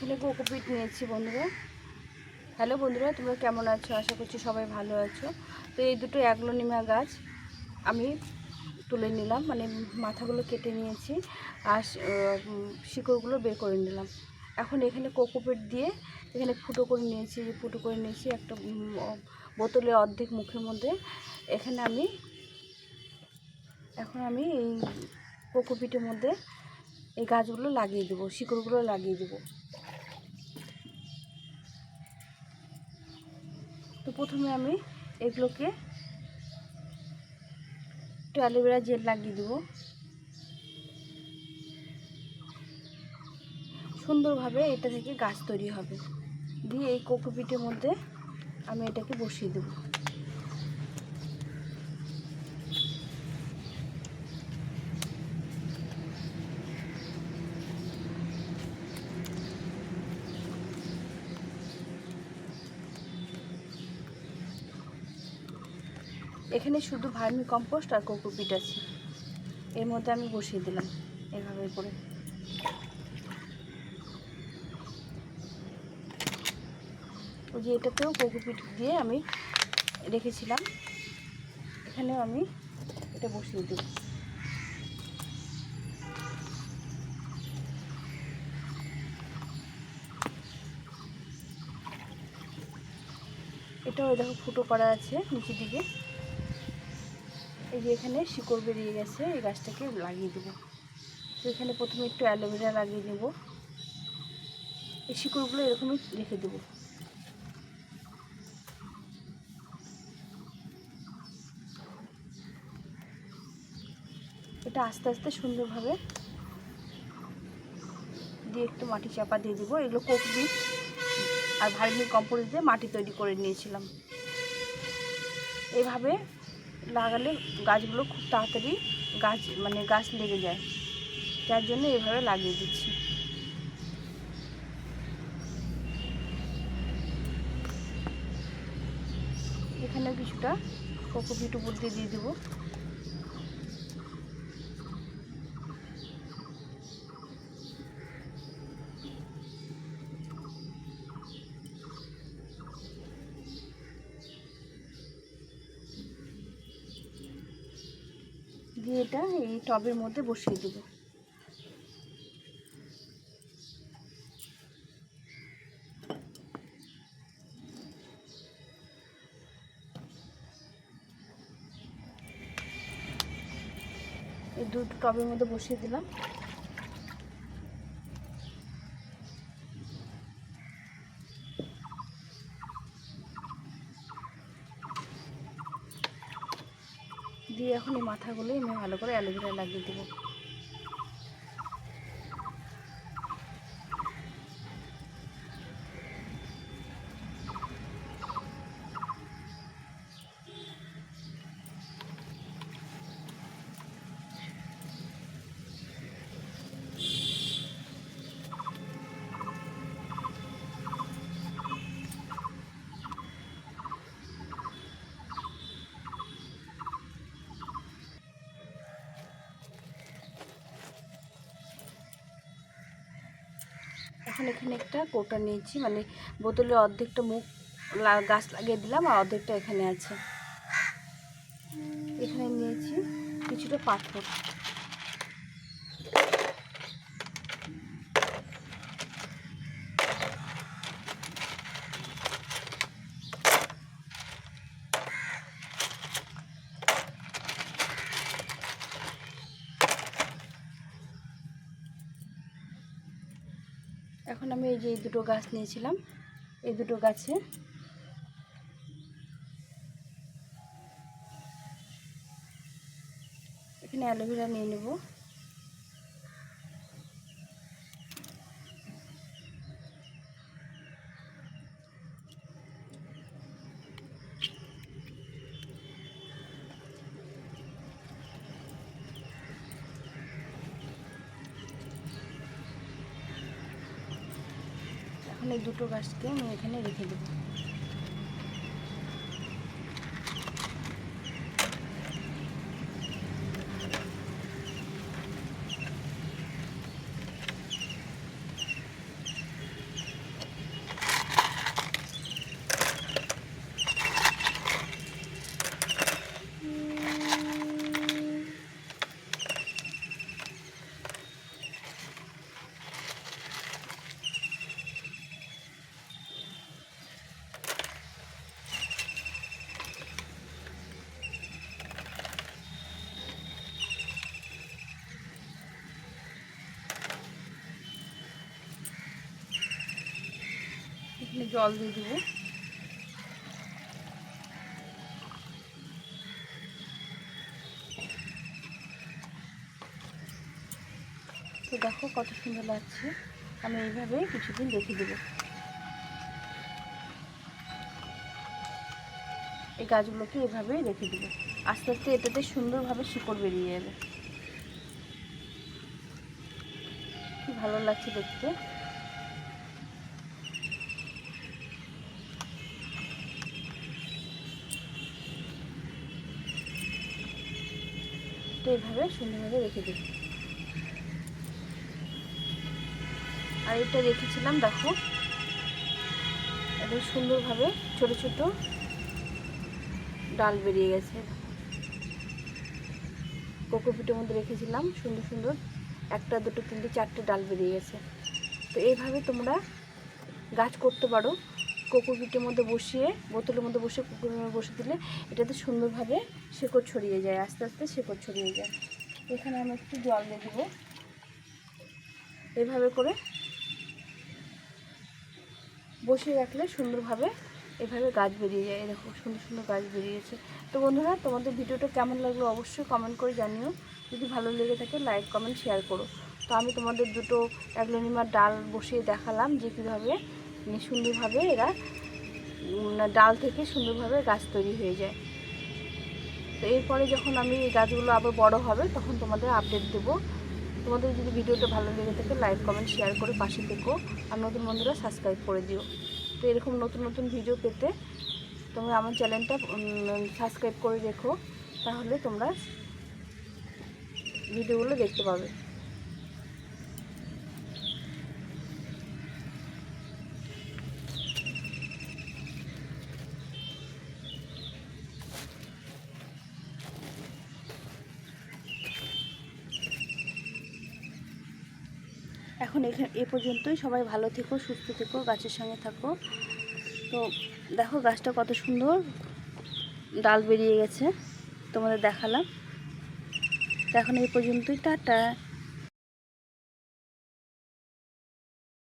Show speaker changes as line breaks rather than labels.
এখানে কোকোপিট নিয়েছি বন্ধুরা। হ্যালো বন্ধুরা, তোমরা কেমন আছো? আশা করছি সবাই ভালো আছো। তো এই দুটো অ্যাগ্লোনিমা গাছ আমি তুলে নিলাম মানে মাথাগুলো কেটে নিয়েছি আর শিকড়গুলো বের করে নিলাম। এখন এখানে কোকোপিট দিয়ে এখানে ফুটো করে নিয়েছি, ফুটো করে নিয়েছি একটা বোতলের অর্ধেক মুখের মধ্যে। এখানে আমি, এখন আমি এই কোকোপিটের মধ্যে এই গাছগুলো লাগিয়ে দেবো, শিকড়গুলো লাগিয়ে দেবো। প্রথমে আমি এগুলোকে একটু অ্যালোভেরা জেল লাগিয়ে দেবো। সুন্দরভাবে এটা থেকে গাছ তৈরি হবে। দিয়ে এই কোকোপিটের মধ্যে আমি এটাকে বসিয়ে দেবো। এখানে শুধু ভার্মি কম্পোস্ট আর কোকোপিট আছে। এর মধ্যে আমি বসিয়ে দিলাম এভাবে করে। ওই যে এটাতেও কোকোপিট দিয়ে আমি রেখেছিলাম। এখানেও আমি এটা বসিয়ে দেব এটাও দেখো ফুটো করা আছে নিচের দিকে। এই যে এখানে শিকড় বেরিয়ে গেছে, এই গাছটাকে লাগিয়ে দেবো। তো এখানে প্রথমে একটু অ্যালোভেরা লাগিয়ে দেবো। এই শিকড়গুলো এরকমই রেখে দেবো। এটা আস্তে আস্তে সুন্দরভাবে দিয়ে একটু মাটি চাপা দিয়ে দেবো। এগুলো কোকবিট আর ভার্মি কম্পোস্ট দিয়ে মাটি তৈরি করে নিয়েছিলাম। এভাবে লাগালে গাছগুলো খুব তাড়াতাড়ি গাছ মানে গাছ লেগে যায়। যার জন্য এভাবে লাগিয়ে দিচ্ছি। এখানে কিছুটা কোকোপিট উপর দিয়ে দিয়ে দেবো। দিয়ে এটা এই টবের মধ্যে বসিয়ে দেব। এই দুটো টবের মধ্যে বসিয়ে দিলাম দিয়ে এখন এই মাথাগুলোই আমি ভালো করে অ্যালোভেরা লাগিয়ে দেবো। এখন এখানে একটা কোটা নিয়েছি মানে বোতলের অর্ধেকটা মুখ গাছ লাগিয়ে দিলাম আর অর্ধেকটা এখানে আছে। এখানে নিয়েছি কিছুটা পাথর। এখন আমি এই যে এই দুটো গাছ নিয়েছিলাম, এই দুটো গাছে। এখানে অ্যালোভেরা নিয়ে নেব। এই দুটো গাছকে আমি এখানে রেখে দেবো। জল দিয়ে দেবো। তো দেখো কত সুন্দর লাগছে। আমি এইভাবে কিছুদিন রেখে দেবো। এই গাছগুলোকে এভাবেই রেখে দেবো। আস্তে আস্তে এটাতে সুন্দরভাবে শিকড় বেরিয়ে যাবে। কি ভালো লাগছে দেখতে। তো এইভাবে সুন্দরভাবে রেখে দিই। আর এটা রেখেছিলাম, দেখো। একদম সুন্দরভাবে ছোট ছোট ডাল বেরিয়ে গেছে। কোকোপিটের মধ্যে রেখেছিলাম, সুন্দর সুন্দর। একটা, দুটো, তিনটে, চারটে ডাল বেরিয়ে গেছে। তো এইভাবে তোমরা গাছ করতে পারো। কোকোপিটের মধ্যে বসিয়ে, বোতলের মধ্যে বসে কুকুরের মধ্যে বসে দিলে এটাতে সুন্দরভাবে শেকড় ছড়িয়ে যায়, আস্তে আস্তে শেকড় ছড়িয়ে যায়। এখানে আমি একটু জল দিয়ে দেবো। এভাবে করে বসিয়ে রাখলে সুন্দরভাবে এভাবে গাছ বেরিয়ে যায়। এরকম সুন্দর সুন্দর গাছ বেরিয়েছে তো বন্ধুরা, তোমাদের ভিডিওটা কেমন লাগল অবশ্যই কমেন্ট করে জানিও। যদি ভালো লেগে থাকে লাইক কমেন্ট শেয়ার করো। তো আমি তোমাদের দুটো অ্যাগ্লোনিমার ডাল বসিয়ে দেখালাম যে কীভাবে সুন্দরভাবে এরা ডাল থেকে সুন্দরভাবে গাছ তৈরি হয়ে যায়। তো এরপরে যখন আমি এই গাছগুলো আবার বড় হবে, তখন তোমাদের আপডেট দেবো। তোমাদের যদি ভিডিওটা ভালো লেগে থাকে লাইক কমেন্ট শেয়ার করে পাশে থেকো। আর নতুন বন্ধুরা সাবস্ক্রাইব করে দিও। তো এরকম নতুন নতুন ভিডিও পেতে তোমরা আমার চ্যানেলটা সাবস্ক্রাইব করে রেখো। তাহলে তোমরা ভিডিওগুলো দেখতে পাবে। এখন এ পর্যন্তই। সবাই ভালো থেকো, সুস্থ থেকো, গাছের সঙ্গে থাকো। তো দেখো গাছটা কত সুন্দর। ডাল বেরিয়ে গেছে। তোমাদের দেখালাম। এখন এই পর্যন্তই। টাটা।